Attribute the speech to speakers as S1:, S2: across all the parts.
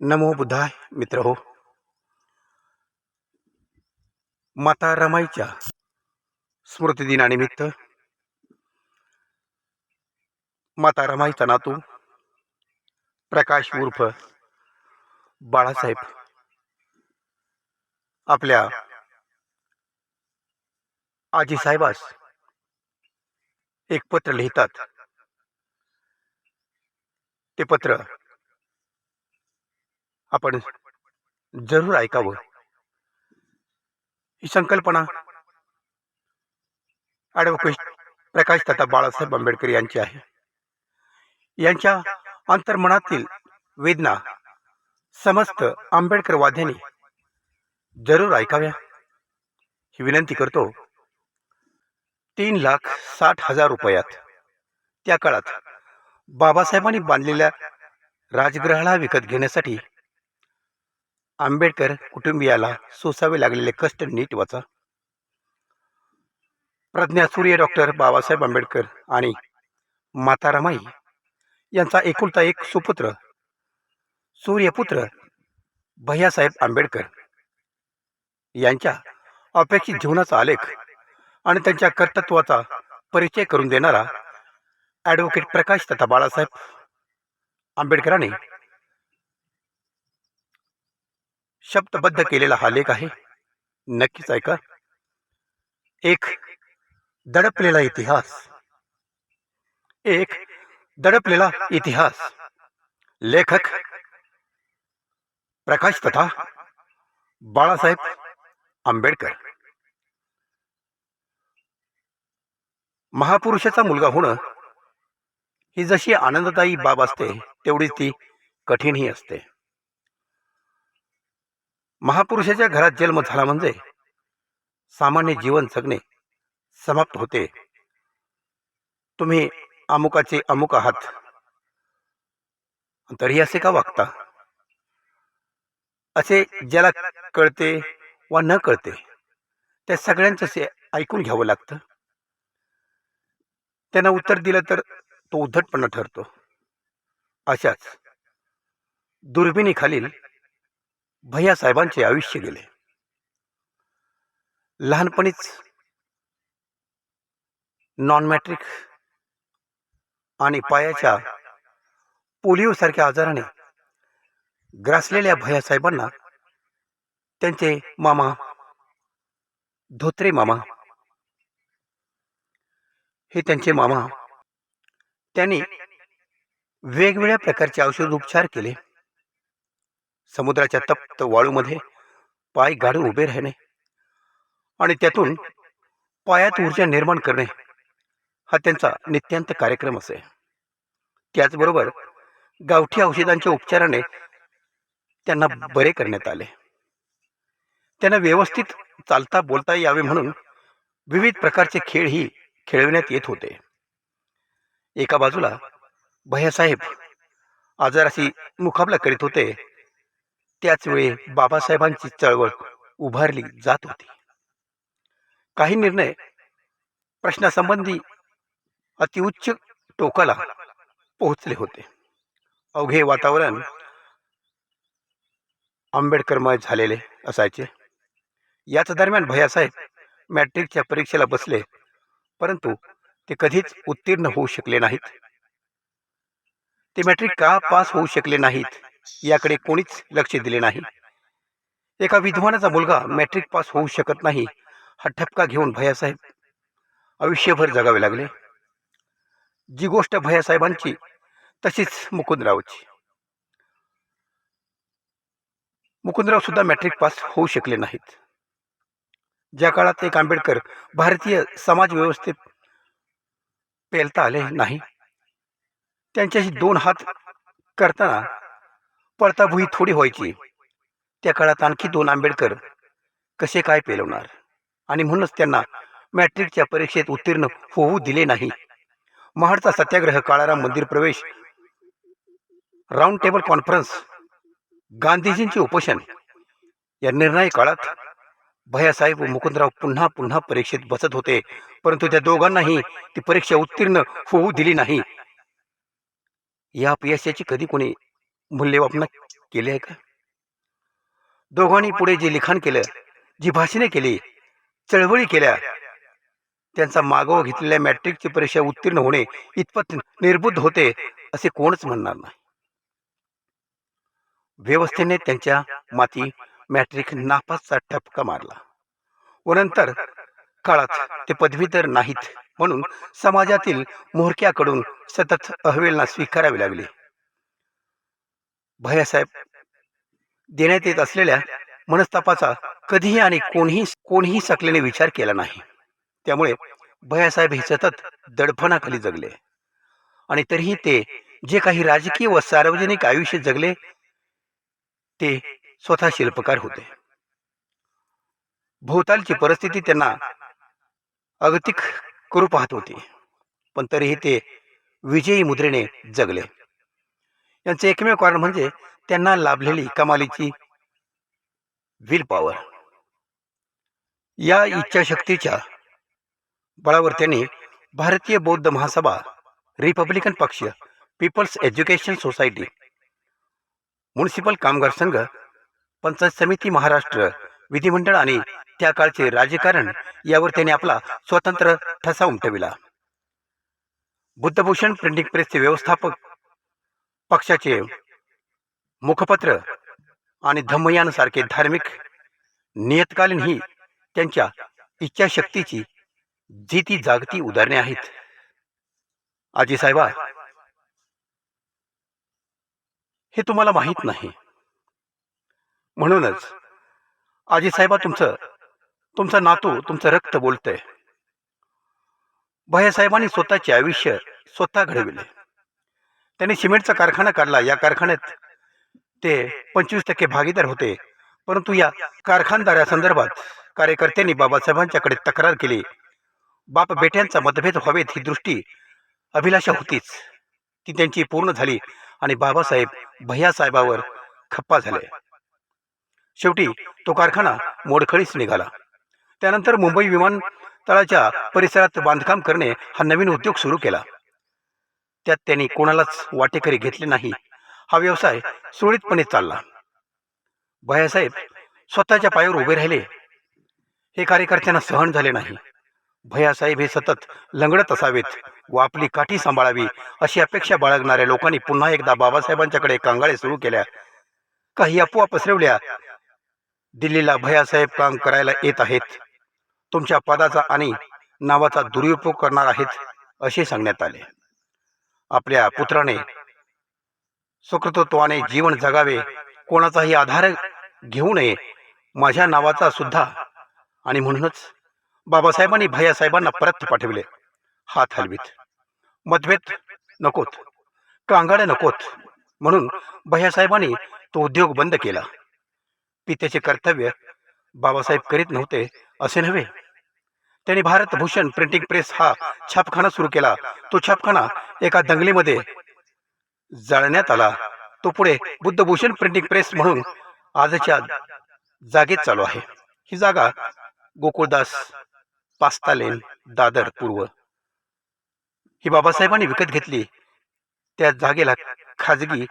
S1: नमो बुद्धाय मित्र हो माता रमाईच्या स्मृतिदिनानिमित्त माता रमाईचा नातू प्रकाश उर्फ बाळासाहेब आपल्या आजीसाहेबास एक पत्र लिहितात. ते पत्र आपण जरूर ऐकावं. ही संकल्पना ॲडव्होकेट प्रकाश तथा बाळासाहेब आंबेडकर यांची आहे. यांच्या अंतर्मनातील वेदना समस्त आंबेडकरवाद्यांनी जरूर ऐकाव्या. ही विनंती करतो तीन लाख साठ हजार रुपयात त्या काळात बाबासाहेबांनी बांधलेल्या राजगृहाला विकत घेण्यासाठी आंबेडकर कुटुंबियाला सोसावे लागलेले कष्ट नीट वाचा. प्रज्ञा सूर्य डॉक्टर बाबासाहेब आंबेडकर आणि माता रमाई यांचा एकुलता एक सुपुत्र सूर्यपुत्र भैयासाहेब आंबेडकर यांच्या अपेक्षित जीवनाचा आलेख आणि त्यांच्या कर्तृत्वाचा परिचय करून देणारा ॲडव्होकेट प्रकाश तथा बाळासाहेब आंबेडकरांनी शब्दबद्ध केलेला हा लेख आहे. नक्कीच ऐका. एक दडपलेला इतिहास. एक दडपलेला इतिहास. लेखक प्रकाश तथा बाळासाहेब आंबेडकर. महापुरुषाचा मुलगा होणं ही जशी आनंददायी बाब असते तेवढीच ती कठीणही असते. महापुरुषाच्या घरात जन्म झाला म्हणजे सामान्य जीवन जगणे समाप्त होते. तुम्ही अमुकाचे अमुक आहात. तरी असे का वागता? असे ज्याला कळते वा न कळते त्या सगळ्यांचं असे ऐकून घ्यावं लागतं. त्यांना उत्तर दिलं तर तो उद्धटपणा ठरतो. अशाच दुर्बिणीखालील भैयासाहेबांचे आयुष्य गेले. लहानपणीच नॉन मॅट्रिक आणि पायाच्या पोलिओसारख्या आजाराने ग्रासलेल्या भैयासाहेबांना त्यांचे मामा धोत्रे मामा हे त्यांचे मामा त्यांनी वेगवेगळ्या प्रकारचे औषधोपचार केले. समुद्राच्या तप्त वाळूमध्ये पाय गाडून उभे राहणे आणि त्यातून पायात ऊर्जा निर्माण करणे हा त्यांचा नित्यांत कार्यक्रम असे. त्याचबरोबर गावठी औषधांच्या उपचाराने त्यांना बरे करण्यात आले. त्यांना व्यवस्थित चालता बोलता यावे म्हणून विविध प्रकारचे खेळही खेळविण्यात येत होते. एका बाजूला भैयासाहेब आजाराशी मुकाबला करीत होते. त्याच वेळी बाबासाहेबांची चळवळ उभारली जात होती. काही निर्णय प्रश्नासंबंधी अतिउच्च टोकाला पोहोचले होते. अवघे वातावरण आंबेडकरमय झालेले असायचे. याच दरम्यान भैयासाहेब मॅट्रिकच्या परीक्षेला बसले परंतु ते कधीच उत्तीर्ण होऊ शकले नाहीत. ते मॅट्रिक का पास होऊ शकले नाहीत? याकडे कोणीच लक्ष दिले नाही. एका विद्वानाचा मुलगा मॅट्रिक पास होऊ शकत नाही हा ठपका घेऊन भैयासाहेब आयुष्यभर जगावे लागले. जी गोष्ट भैयासाहेबांची तशीच मुकुंदरावची. मुकुंदराव सुद्धा मॅट्रिक पास होऊ शकले नाहीत. ज्या काळात एक आंबेडकर भारतीय समाज व्यवस्थेत पेलता आले नाही त्यांच्याशी दोन हात करताना पळताभुई थोडी व्हायची. त्या काळात आणखी दोन आंबेडकर कसे काय पेलवणार? आणि म्हणूनच त्यांना मॅट्रिकच्या परीक्षेत उत्तीर्ण होऊ दिले नाही. महाडचा सत्याग्रह काळाराम मंदिर प्रवेश राऊंड टेबल कॉन्फरन्स गांधीजींचे उपोषण या निर्णायक काळात भैयासाहेब व मुकुंदराव पुन्हा पुन्हा परीक्षेत बसत होते. परंतु त्या दोघांनाही ती परीक्षा उत्तीर्ण होऊ दिली नाही. या अपयशाची कधी कोणी मूल्यमापन केले आहे का? दोघांनी पुढे जे लिखाण केलं जी भाषणे केली चळवळी केल्या त्यांचा मागोवा घेतलेल्या मॅट्रिकची परीक्षा उत्तीर्ण होणे इतपत निर्बुद्ध होते असे कोणच म्हणणार नाही. व्यवस्थेने त्यांच्या माती मॅट्रिक नापासचा ठपका मारला. व नंतर काळात ते पदवीधर नाहीत म्हणून समाजातील मोहरक्याकडून सतत अहवेलना स्वीकारावी लागली. भैयासाहेब देण्यात येत असलेल्या मनस्तापाचा कधीही आणि कोणीही कोणीही सकलेने विचार केला नाही. त्यामुळे भैयासाहेब हे सतत दडपणाखाली जगले. आणि तरीही ते जे काही राजकीय व सार्वजनिक आयुष्य जगले ते स्वतः शिल्पकार होते. भोवतालची परिस्थिती त्यांना अगतिक करू पाहत होती. पण तरीही ते विजयी मुद्रेने जगले. यांचं एकमेव कारण म्हणजे त्यांना लाभलेली कमालीची विल पॉवर या इच्छाशक्तीच्या बळावर त्यांनी भारतीय बौद्ध महासभा रिपब्लिकन पक्ष पीपल्स एज्युकेशन सोसायटी म्युनिसिपल कामगार संघ पंचायत समिती महाराष्ट्र विधिमंडळ आणि त्या काळचे राजकारण यावर त्यांनी आपला स्वतंत्र ठसा उमटविला. बुद्धभूषण प्रिंटिंग प्रेसचे व्यवस्थापक पक्षाचे मुखपत्र आणि धम्मयान सारखे धार्मिक नियतकालीन ही त्यांच्या इच्छाशक्तीची जी ती जागती उदाहरणे आहेत. आजी साहेबा हे तुम्हाला माहीत नाही. म्हणूनच आजी साहेबा तुमचं तुमचा नातू तुमचं रक्त बोलतंय. भैयासाहेबांनी स्वतःचे आयुष्य स्वतः घडविले. त्यांनी सिमेंटचा कारखाना काढला. या कारखान्यात ते पंचवीस टक्के भागीदार होते. परंतु या कारखानदारासंदर्भात कार्यकर्त्यांनी बाबासाहेबांच्याकडे तक्रार केली. बाप बेट्यांचा मतभेद व्हावेत ही दृष्टी अभिलाषा होतीच. ती त्यांची पूर्ण झाली आणि बाबासाहेब भैयासाहेबावर खप्पा झाले. शेवटी तो कारखाना मोडखळीस निघाला. त्यानंतर मुंबई विमानतळाच्या परिसरात बांधकाम करणे हा नवीन उद्योग सुरू केला. त्यात त्यांनी कोणालाच वाटेकरी घेतले नाही. हा व्यवसाय सुरळीतपणे चालला. भैयासाहेब स्वतःच्या पायावर उभे राहिले. हे कार्यकर्त्यांना सहन झाले नाही. भैयासाहेब हे सतत लंगडत असावेत. व आपली काठी सांभाळावी अशी अपेक्षा बाळगणाऱ्या लोकांनी पुन्हा एकदा बाबासाहेबांच्याकडे कांगाळे सुरू केल्या. काही अफवा पसरवल्या. दिल्लीला भैयासाहेब काम करायला येत आहेत. तुमच्या पदाचा आणि नावाचा दुरुपयोग करणार आहेत असे सांगण्यात आले. आपल्या पुत्राने. सुकृतत्वाने जीवन जगावे कोणाचाही आधार घेऊ नये माझ्या नावाचा सुद्धा. आणि म्हणूनच बाबासाहेबांनी भैयासाहेबांना परत पाठविले. हात हलवीत. मतभेद नकोत. कांगाडे नकोत. म्हणून भैयासाहेबांनी तो उद्योग बंद केला. पित्याचे कर्तव्य बाबासाहेब करीत नव्हते असे नव्हे. त्यांनी भारत भूषण प्रिंटिंग प्रेस हा छापखाना सुरू केला. तो छापखाना एका दंगलीमध्ये जाळण्यात आला. तो पुढे बुद्धभूषण प्रिंटिंग प्रेस म्हणून आजच्या जागेत चालू आहे. ही जागा गोकुळदास पास्ता लेन दादर पूर्व. ही बाबासाहेबांनी विकत घेतली. त्या जागेला खाजगी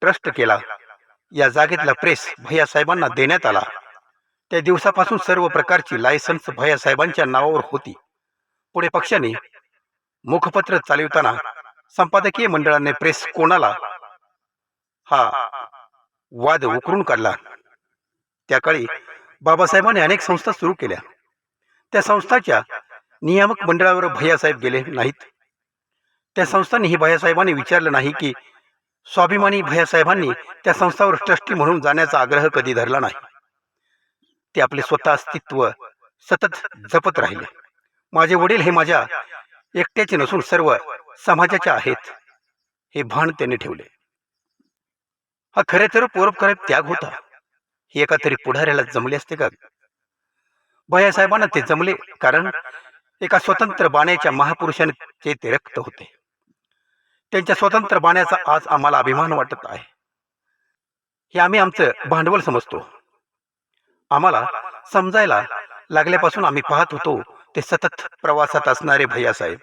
S1: ट्रस्ट केला. या जागेतला प्रेस भैयासाहेबांना देण्यात आला. त्या दिवसापासून सर्व प्रकारची लायसन्स भैयासाहेबांच्या नावावर होती. पुढे पक्षाने मुखपत्र चालविताना संपादकीय मंडळाने प्रेस कोणाला हा वाद उकरून काढला. त्या काळी बाबासाहेबांनी अनेक संस्था सुरू केल्या. त्या संस्थाच्या नियामक मंडळावर भैयासाहेब गेले नाहीत. त्या संस्थांनीही भैयासाहेबांनी विचारलं नाही की स्वाभिमानी भैयासाहेबांनी त्या संस्थावर ट्रस्टी म्हणून जाण्याचा आग्रह कधी धरला नाही. ते आपले स्वतः अस्तित्व सतत जपत राहिले. माझे वडील हे माझ्या एकट्याचे नसून सर्व समाजाचे आहेत हे भान त्यांनी ठेवले. हा खरे तर परोपकार त्याग होता. हे एका तरी पुढाऱ्याला जमले असते का? भैयासाहेबांना ते जमले कारण एका स्वतंत्र बाण्याच्या महापुरुषांचे ते रक्त होते. त्यांच्या स्वतंत्र बाण्याचा आज आम्हाला अभिमान वाटत आहे. हे आम्ही आमचं भांडवल समजतो. आम्हाला समजायला लागल्यापासून आम्ही पाहत होतो ते सतत प्रवासात असणारे भैयासाहेब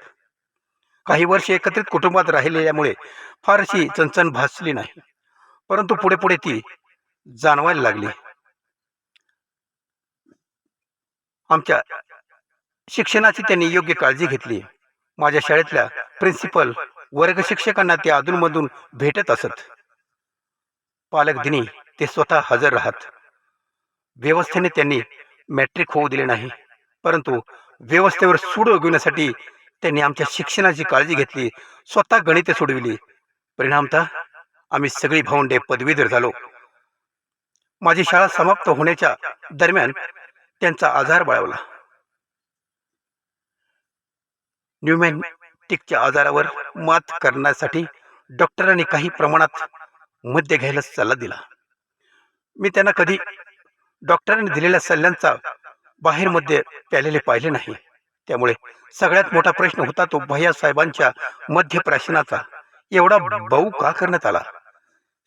S1: काही वर्ष एकत्रित कुटुंबात राहिलेल्यामुळे फारशी चणचण भासली नाही परंतु पुढे पुढे ती जाणवायला लागली. आमच्या शिक्षणाची त्यांनी योग्य काळजी घेतली. माझ्या शाळेतल्या प्रिन्सिपल वर्ग शिक्षकांना ते अधूनमधून भेटत असत. पालक दिनी ते स्वतः हजर राहत. व्यवस्थेने त्यांनी मॅट्रिक होऊ दिले नाही. परंतु व्यवस्थेवर सूड उगविण्यासाठी त्यांनी आमच्या शिक्षणाची काळजी घेतली स्वतः गणिते सोडविली. परिणामतः आम्ही सगळी भावंडे पदवीधर झालो. माझी शाळा समाप्त होण्याच्या दरम्यान त्यांचा आजार बाळवला. न्यूमॅटिकच्या आजारावर मात करण्यासाठी डॉक्टरांनी काही प्रमाणात मद्य घ्यायला सल्ला दिला. मी त्यांना कधी डॉक्टरांनी दिलेल्या सल्ल्यांचा बाहेरमध्ये प्यालेले पाहिले नाही. त्यामुळे सगळ्यात मोठा प्रश्न होता तो भैया साहेबांच्या मध्यप्राशनाचा. एवढा बहु का करण्यात आला?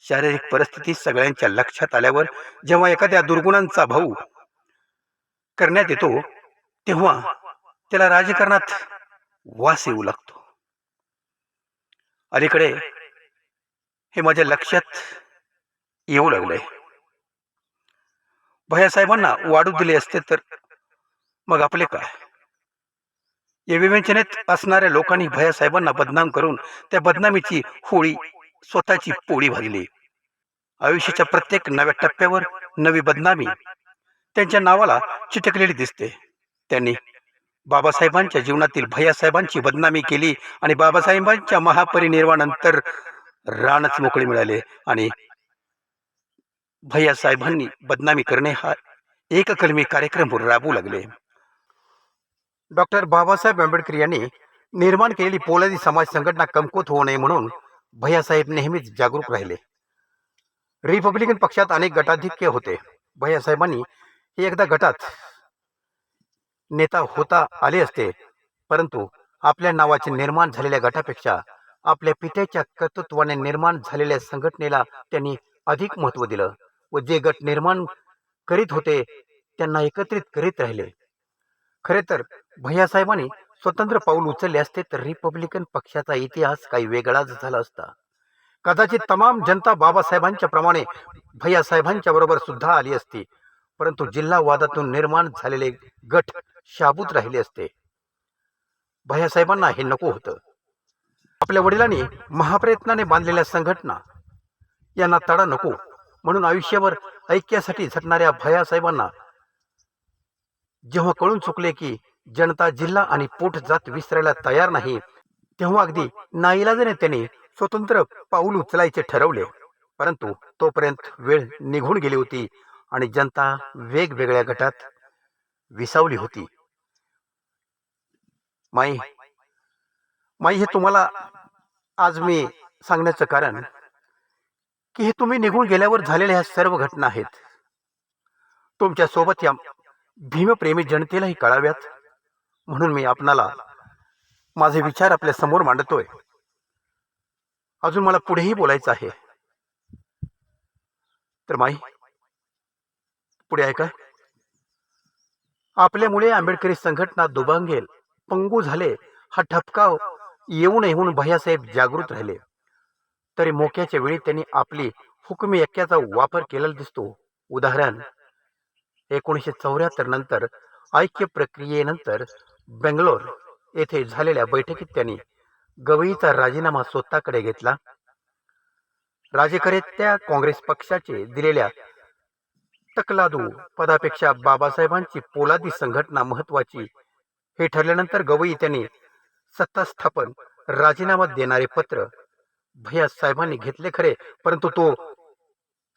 S1: शारीरिक परिस्थिती सगळ्यांच्या लक्षात आल्यावर जेव्हा एखाद्या दुर्गुणांचा भाऊ करण्यात येतो तेव्हा त्याला राजकारणात वास येऊ लागतो. अलीकडे हे माझ्या लक्षात येऊ लागलंय. भैयासाहेबांना वाढू दिले असते तर मग आपले काय? या विवेचनेत असणाऱ्या लोकांनी भैयासाहेबांना बदनाम करून त्या बदनामीची होळी स्वतःची पोळी भाजली. आयुष्याच्या प्रत्येक नव्या टप्प्यावर नवी बदनामी त्यांच्या नावाला चिटकलेली दिसते. त्यांनी बाबासाहेबांच्या जीवनातील भैयासाहेबांची बदनामी केली आणि बाबासाहेबांच्या महापरिनिर्वाणानंतर रानच मोकळे मिळाले आणि भैयासाहेबांनी बदनामी करणे हा एककलमी कार्यक्रम राबवू लागले. डॉक्टर बाबासाहेब आंबेडकर यांनी निर्माण केलेली पोलादी समाज संघटना कमकुवत होऊ नये म्हणून भैयासाहेब नेहमीच जागरूक राहिले. रिपब्लिकन पक्षात अनेक गटाधिक्य होते. भैयासाहेबांनी हे एकदा गटात नेता होता आले असते परंतु आपल्या नावाचे निर्माण झालेल्या गटापेक्षा आपल्या पित्याच्या कर्तृत्वाने निर्माण झालेल्या संघटनेला त्यांनी अधिक महत्त्व दिलं. व जे गट निर्माण करीत होते त्यांना एकत्रित करीत राहिले. खरे तर भैयासाहेबांनी स्वतंत्र पाऊल उचलले असते तर रिपब्लिकन पक्षाचा इतिहास काही वेगळाच झाला असता. कदाचित तमाम जनता बाबासाहेबांच्या प्रमाणे भैयासाहेबांच्या बरोबर सुद्धा आली असती परंतु जिल्हा वादातून निर्माण झालेले गट शाबूत राहिले असते. भैयासाहेबांना हे नको होतं. आपल्या वडिलांनी महाप्रयत्नाने बांधलेल्या संघटना यांना तडा नको. म्हणून आयुष्यभर ऐक्यासाठी झटणाऱ्या भयासाहेबांना जेव्हा कळून चुकले की जनता जिल्हा आणि पोट जात विसरायला तयार नाही तेव्हा अगदी नाईलाजाने त्यांनी स्वतंत्र पाऊल उचलायचे ठरवले. परंतु तोपर्यंत वेळ निघून गेली होती आणि जनता वेगवेगळ्या गटात विसावली होती. माई माई हे तुम्हाला आज मी सांगण्याचं कारण की हे तुम्ही निघून गेल्यावर झालेल्या ह्या सर्व घटना आहेत. तुमच्यासोबत या भीमप्रेमी जनतेलाही कळाव्यात. म्हणून मी आपणाला माझे विचार आपल्यासमोर मांडतोय. अजून मला पुढेही बोलायचं आहे. तर माई पुढे ऐका. आपल्यामुळे आंबेडकरी संघटना दुबांगेल पंगू झाले हा ठपका येऊन येऊन भैयासाहेब जागृत राहिले. तरी मोक्याच्या वेळी त्यांनी आपली हुकमी यक्क्याचा वापर केलेला दिसतो. उदाहरण एकोणीसशे चौऱ्याहत्तर नंतर ऐक्य प्रक्रियेनंतर बेंगलोर येथे झालेल्या बैठकीत त्यांनी गवईचा राजीनामा स्वतःकडे घेतला. राजकर्त्या काँग्रेस पक्षाचे दिलेल्या तकलादू पदापेक्षा बाबासाहेबांची पोलादी संघटना महत्वाची हे ठरल्यानंतर गवई त्यांनी सत्ता स्थापन राजीनामा देणारे पत्र भैया साहेबांनी घेतले खरे परंतु तो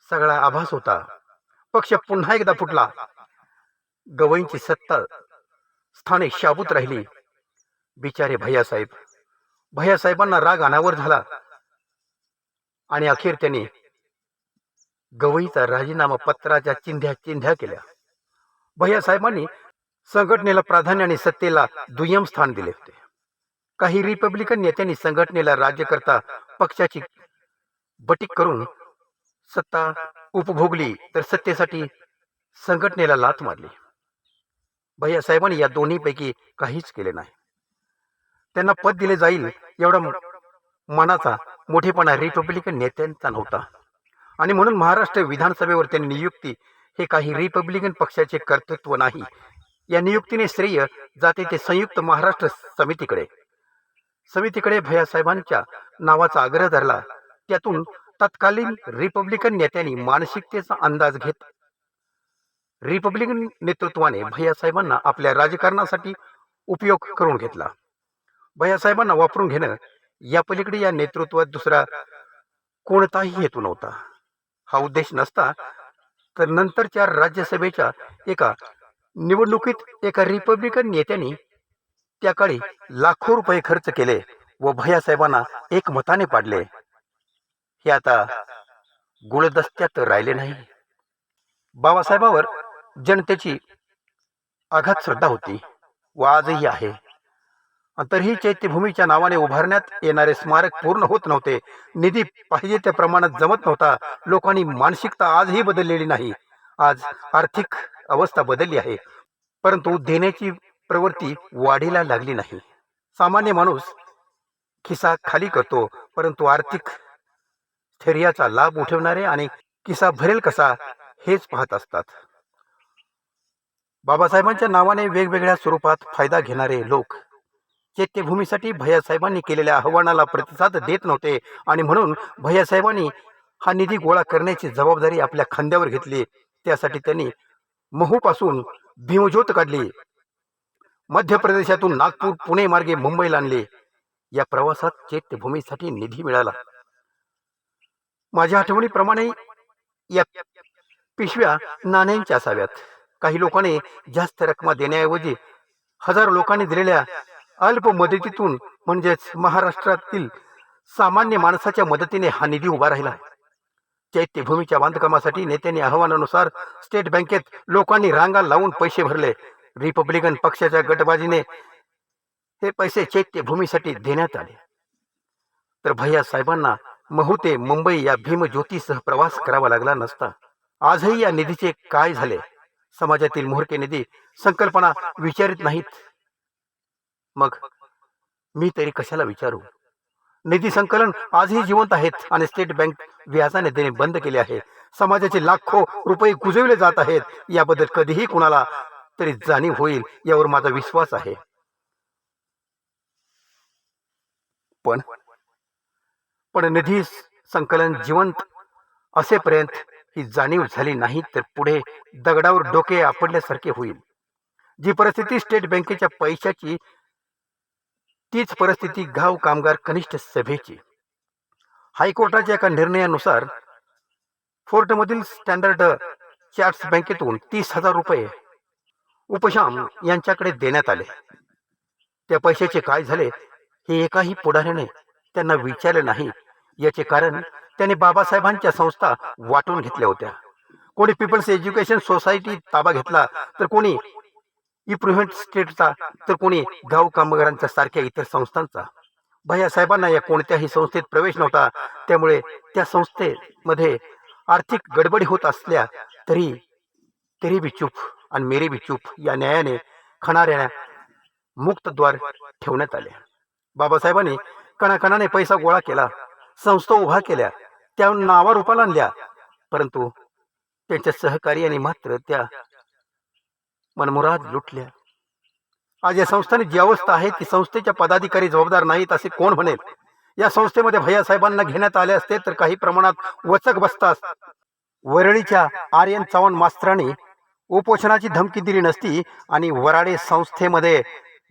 S1: सगळा आभास होता. पक्ष पुन्हा एकदा फुटला. गवईंची सत्ता स्थाने शाबूत राहिली. बिचारे भैयासाहेब भैयासाहेबांना राग अनावर झाला. आणि अखेर त्यांनी गवईचा राजीनामा पत्राच्या चिंध्या चिंध्या केल्या. भैयासाहेबांनी संघटनेला प्राधान्य आणि सत्तेला दुय्यम स्थान दिले होते. काही रिपब्लिकन नेत्यांनी संघटनेला राज्यकर्ता पक्षाची बटीक करून सत्ता उपभोगली तर सत्तेसाठी संघटनेला लात मारली. भैयासाहेबांनी या दोन्हीपैकी काहीच केले नाही. त्यांना पद दिले जाईल एवढा मनाचा मोठेपणा रिपब्लिकन नेत्यांचा नव्हता. आणि म्हणून महाराष्ट्र विधानसभेवर त्यांनी नियुक्ती हे काही रिपब्लिकन पक्षाचे कर्तृत्व नाही. या नियुक्तीने श्रेय जाते ते संयुक्त महाराष्ट्र समितीकडे. समितीकडे भैयासाहेबांच्या नावाचा आग्रह धरला. त्यातून तत्कालीन रिपब्लिकन नेत्यांनी मानसिकतेचा अंदाज घेत रिपब्लिकन नेतृत्वाने भैयासाहेबांना आपल्या राजकारणासाठी उपयोग करून घेतला. भैयासाहेबांना वापरून घेणं या पलीकडे या नेतृत्वात दुसरा कोणताही हेतू नव्हता. हा उद्देश नसता तर नंतरच्या राज्यसभेच्या एका निवडणुकीत एका रिपब्लिकन नेत्यांनी त्या काळी लाखो रुपये खर्च केले व भैयासाहेबांना एक मताने पाडले. हे आता गुळदस्त्यात राहिले नाही. बाबासाहेबावर जनतेची आघात श्रद्धा होती व आजही आहे. तरीही चैत्यभूमीच्या नावाने उभारण्यात येणारे स्मारक पूर्ण होत नव्हते. निधी पाहिजे त्या प्रमाणात जमत नव्हता. लोकांनी मानसिकता आजही बदललेली नाही. आज आर्थिक अवस्था बदलली आहे. परंतु देण्याची प्रवृत्ती वाढीला लागली नाही. सामान्य माणूस खिसा खाली करतो परंतु आर्थिक स्थैर्याचा लाभ उठवणारे आणि किसा भरेल कसा हेच पाहत असतात. बाबासाहेबांच्या नावाने वेगवेगळ्या स्वरूपात फायदा घेणारे लोक चैत्यभूमीसाठी भैयासाहेबांनी केलेल्या आव्हानाला प्रतिसाद देत नव्हते आणि म्हणून भैयासाहेबांनी हा निधी गोळा करण्याची जबाबदारी आपल्या खांद्यावर घेतली. त्यासाठी त्यांनी महूपासून भीमज्योत काढली. मध्य प्रदेशातून नागपूर पुणे मार्गे मुंबईला आणले. या प्रवासात चैत्यभूमीसाठी निधी मिळाला. माझ्या आठवणीप्रमाणे या पिशव्या नाण्यांच्या असाव्यात. काही लोकांनी जास्त रक्कमा देण्याऐवजी हजारो लोकांनी दिलेल्या अल्प मदतीतून म्हणजेच महाराष्ट्रातील सामान्य माणसाच्या मदतीने हा निधी उभा राहिला. चैत्यभूमीच्या बांधकामासाठी नेत्यांनी आव्हानानुसार स्टेट बँकेत लोकांनी रांगा लावून पैसे भरले. रिपब्लिकन पक्षाच्या गटबाजीने हे पैसे चैत्यभूमीसाठी देण्यात आले. तर भैया साहेबांना महूते मुंबई या भीमज्योतीसह प्रवास करावा लागला नसता. आजही या निधीचे काय झाले? समाजातील मोहरके निधी संकल्पना विचारित नाहीत. मग मी तरी कशाला विचारू? निधी संकलन आजही जिवंत आहेत आणि स्टेट बँक व्याजाने देणे बंद केले आहे. समाजाचे लाखो रुपये कुजविले जात आहेत. याबद्दल कधीही कुणाला तरी जाणीव होईल यावर माझा विश्वास आहे. पण पण निधी संकलन जिवंत असेपर्यंत ही जाणीव झाली नाही तर पुढे दगडावर डोके आपडल्यासारखे होईल. जी परिस्थिती स्टेट बँकेच्या पैशाची तीच परिस्थिती गाव कामगार कनिष्ठ सभेची. हायकोर्टाच्या एका निर्णयानुसार फोर्टमधील स्टँडर्ड चार्ट्स बँकेतून तीस हजार रुपये उपशाम यांच्याकडे देण्यात आले. त्या पैशाचे काय झाले हे एकाही पुढाऱ्याने त्यांना विचारले नाही. याचे कारण त्याने बाबासाहेबांच्या संस्था वाटून घेतल्या होत्या. कोणी पीपल्स एज्युकेशन सोसायटी ताबा घेतला तर कोणी इम्प्रुव्हमेंट स्टेटचा तर कोणी गाव कामगारांच्या सारख्या इतर संस्थांचा. भैयासाहेबांना या कोणत्याही संस्थेत प्रवेश नव्हता. त्यामुळे त्या संस्थेमध्ये आर्थिक गडबडी होत असल्या तरी तरी बी चूप. आणि मेरी बी चूप या न्यायाने खणाऱ्या मुक्तद्वार ठेवण्यात आले. बाबासाहेबांनी कणाकणाने पैसा गोळा केला संस्था उभा केल्या त्या नावारूपाला आणल्या परंतु त्यांच्या सहकार्याने मात्र त्या मनमुराद लुटल्या. आज या संस्थाने जी अवस्था आहे ती संस्थेच्या पदाधिकारी जबाबदार नाहीत असे कोण म्हणेल? या संस्थेमध्ये भैयासाहेबांना घेण्यात आले असते तर काही प्रमाणात वचक बसतात वरळीच्या आर्यन चव्हाण मास्तराने उपोषणाची धमकी दिली नसती आणि वराडे संस्थेमध्ये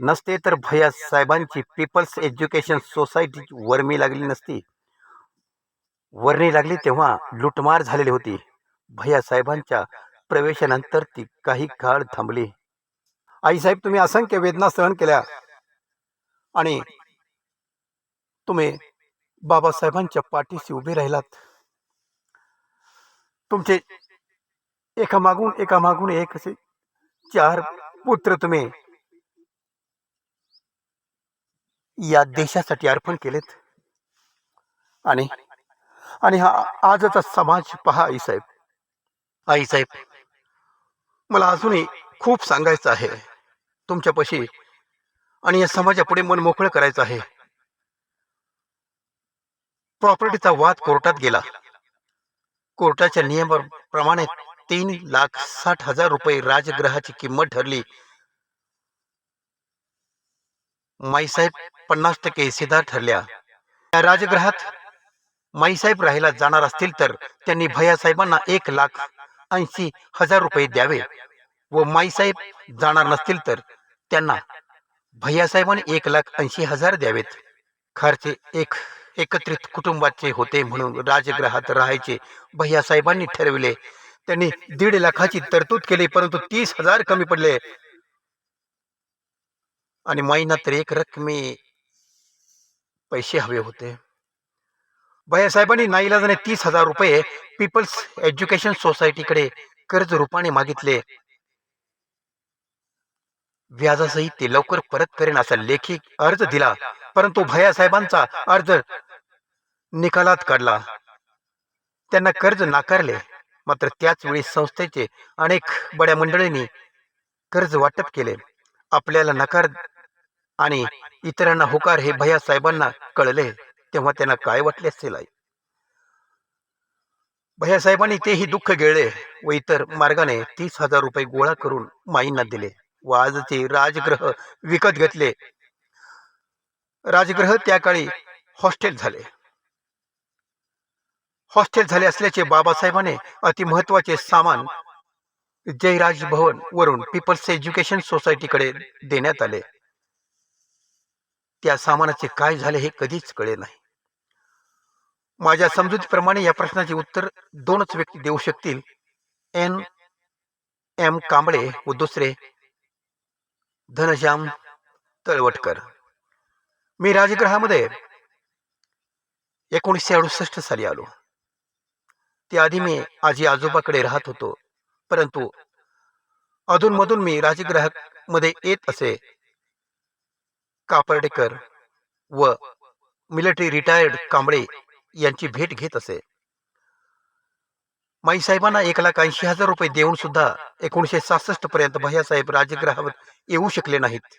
S1: नसते तर भैया साहेबांची पीपल्स एज्युकेशन सोसायटी वर्मी लागली नसती. वर्णी लागली तेव्हा लुटमार झालेली होती. भैया साहेबांच्या प्रवेशानंतर ती काही काळ थांबली. आईसाहेब तुम्ही असंख्य वेदना सहन केल्या. आणि तुम्ही बाबासाहेबांच्या पाठीशी उभे राहिलात. तुमचे एका मागून एका मागून एक असे चार पुत्र तुम्ही या देशासाठी अर्पण केलेत. आणि आणि हा आजचा समाज पहा आईसाहेब आईसाहेब मला अजूनही खूप सांगायचं आहे. तुमच्यापाशी आणि या समाजापुढे मन मोकळं करायचं आहे. प्रॉपर्टीचा वाद कोर्टात गेला. कोर्टाच्या नियमाप्रमाणे तीन लाख साठ हजार रुपये राजग्रहाची किंमत ठरली. माईसाहेब पन्नास टक्के हिस्सेदार ठरल्या. त्या राजग्रहात माईसाहेब राहायला जाणार असतील तर त्यांनी भैयासाहेबांना एक लाख ऐंशी हजार रुपये द्यावे व माईसाहेब जाणार नसतील तर त्यांना भैयासाहेबांनी एक लाख ऐंशी हजार द्यावेत. खर्चे एक एकत्रित कुटुंबाचे होते म्हणून राजगृहात राहायचे भैयासाहेबांनी ठरविले. त्यांनी दीड लाखाची तरतूद केली परंतु तीस हजार कमी पडले. आणि माईना तर एक रकमी पैसे हवे होते. भैयासाहेबांनी नाईलाजाने तीस हजार रुपये पीपल्स एज्युकेशन सोसायटीकडे कर्ज रूपाने मागितले. व्याजासहित ते लवकर परत करेन असा लेखी अर्ज दिला परंतु भैयासाहेबांचा अर्ज निकालात काढला. त्यांना कर्ज नाकारले. मात्र त्याच वेळी संस्थेचे अनेक बड्या मंडळींनी कर्ज वाटप केले. आपल्याला नकार आणि इतरांना होकार हे भैयासाहेबांना कळले तेव्हा त्यांना काय वाटले असेल आई? भैयासाहेबांनी तेही दुःख गिळले व इतर मार्गाने तीस हजार रुपये गोळा करून माईंना दिले व आजचे राजग्रह विकत घेतले. राजग्रह त्या काळी हॉस्टेल झाले. हॉस्टेल झाले असल्याचे बाबासाहेबांनी अति महत्त्वाचे सामान जयराज भवन वरून पीपल्स एज्युकेशन सोसायटीकडे देण्यात आले. त्या सामानाचे काय झाले हे कधीच कळे नाही. माझ्या समजुतीप्रमाणे या प्रश्नाचे उत्तर दोनच व्यक्ती देऊ शकतील. एन. एम. कांबळे व दुसरे धनश्याम तळवटकर. मी राजगृहामध्ये एकोणीसशे अडुसष्ट साली आलो. त्याआधी मी आजी आजोबाकडे राहत होतो. परंतु अधूनमधून मी राजगृहामध्ये येत असे. कापर्डेकर व मिलिटरी रिटायर्ड कांबळे यांची भेट घेत असे. माईसाहेबांना एक लाख ऐंशी हजार रुपये देऊन सुद्धा एकोणीसशे सहासष्ट पर्यंत भैयासाहेब राजगृहावर येऊ शकले नाहीत.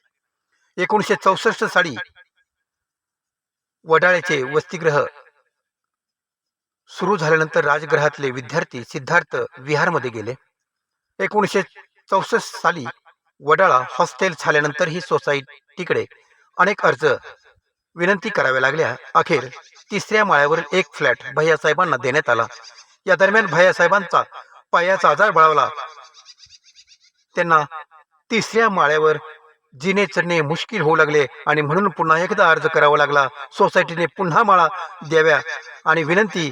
S1: एकोणीसशे चौसष्ट साली वडाळ्याचे वसतिगृह सुरू झाल्यानंतर राजगृहातले विद्यार्थी सिद्धार्थ विहारमध्ये गेले. एकोणीसशे चौसष्ट साली वडाळा हॉस्टेल झाल्यानंतर ही सोसायटीकडे अनेक अर्ज विनंती कराव्या लागल्या. अखेर तिसऱ्या माळ्यावरील एक फ्लॅट भैयासाहेबांना देण्यात आला. या दरम्यान भैयासाहेबांचा पायाचा आजार बळावला. त्यांना तिसऱ्या माळ्यावर जिने चढणे मुश्किल होऊ लागले आणि म्हणून पुन्हा एकदा अर्ज करावा लागला. सोसायटीने पुन्हा माळा द्याव्या आणि विनंती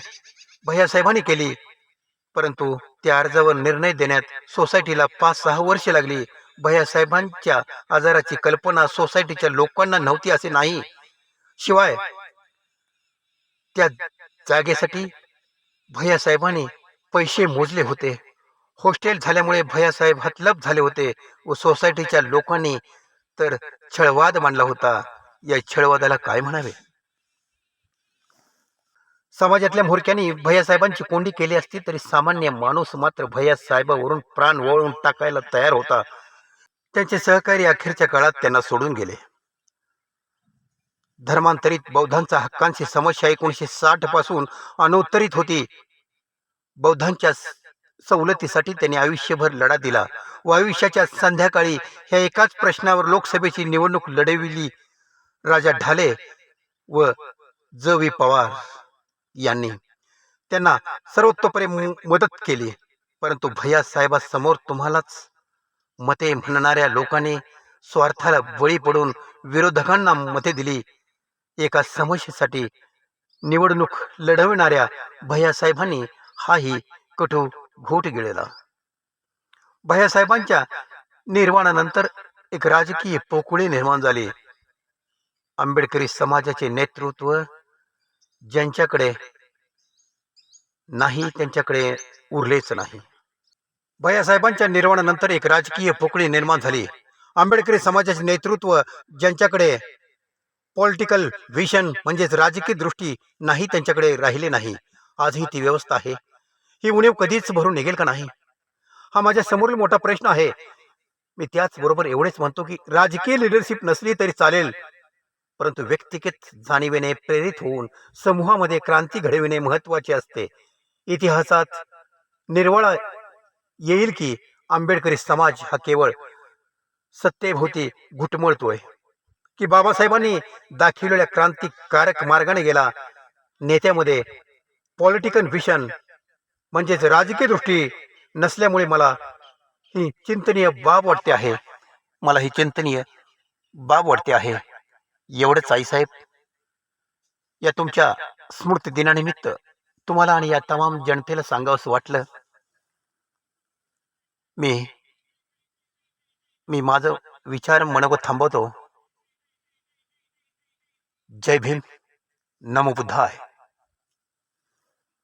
S1: भैयासाहेबांनी केली. परंतु त्या अर्जावर निर्णय देण्यात सोसायटीला पाच सहा वर्षे लागली. भैयासाहेबांच्या आजाराची कल्पना सोसायटीच्या लोकांना नव्हती असे नाही. शिवाय त्या जागेसाठी भैयासाहेबांनी पैसे मोजले होते. हॉस्टेल झाल्यामुळे भैयासाहेब हतलब झाले होते व सोसायटीच्या लोकांनी तर छळवाद मांडला होता. या छळवादाला काय म्हणावे? समाजातल्या म्होरक्यांनी भैयासाहेबांची कोंडी केली असती तरी सामान्य माणूस मात्र भैयासाहेबावरून प्राण वळून टाकायला तयार होता. त्यांचे सहकारी अखेरच्या काळात त्यांना सोडून गेले. धर्मांतरित बौद्धांचा हक्कांची समस्या एकोणीसशे साठपासून अनुत्तरित होती. बौद्धांच्या सवलतीसाठी त्यांनी आयुष्यभर लढा दिला व आयुष्याच्या संध्याकाळी ह्या एकाच प्रश्नावर लोकसभेची निवडणूक लढविली. राजा ढाले व ज वी पवार यांनी त्यांना सर्वतोपरी मदत केली. परंतु भैया साहेबासमोर तुम्हालाच मते म्हणणाऱ्या लोकांनी स्वार्थाला बळी पडून विरोधकांना मते दिली. एका समस्येसाठी निवडणूक लढविणाऱ्या भैयासाहेबांनी हाही कठोर घोट गिळला. भैयासाहेबांच्या निर्वाणानंतर एक राजकीय पोकळी निर्माण झाली. आंबेडकरी समाजाचे नेतृत्व ज्यांच्याकडे नाही त्यांच्याकडे उरलेच नाही. भैयासाहेबांच्या निर्वाणानंतर एक राजकीय पोकळी निर्माण झाली. आंबेडकरी समाजाचे नेतृत्व ज्यांच्याकडे पॉलिटिकल व्हिजन म्हणजेच राजकीय दृष्टी नाही त्यांच्याकडे राहिले नाही. आजही ती व्यवस्था आहे. ही उणीव कधीच भरून निघेल का नाही? हा माझ्या समोरील मोठा प्रश्न आहे. मी त्याचबरोबर एवढेच म्हणतो की राजकीय लिडरशिप नसली तरी चालेल. परंतु व्यक्तिगत जाणीवेने प्रेरित होऊन समूहामध्ये क्रांती घडविणे महत्त्वाचे असते. इतिहासात निर्वाळा येईल की आंबेडकरी समाज हा केवळ सत्तेभोवती घुटमळतोय. की बाबासाहेबांनी दाखवलेल्या क्रांतिकारक मार्गाने गेला नेत्यामध्ये पॉलिटिकल विशन म्हणजेच राजकीय दृष्टी नसल्यामुळे मला ही चिंतनीय बाब वाटते आहे. मला ही चिंतनीय बाब वाटते आहे. एवढंच आईसाहेब या तुमच्या स्मृती दिनानिमित्त तुम्हाला आणि या तमाम जनतेला सांगावंसं वाटलं. मी मी माझं विचार मनोगत थांबवतो. जय भीम. नमो बुद्धाय.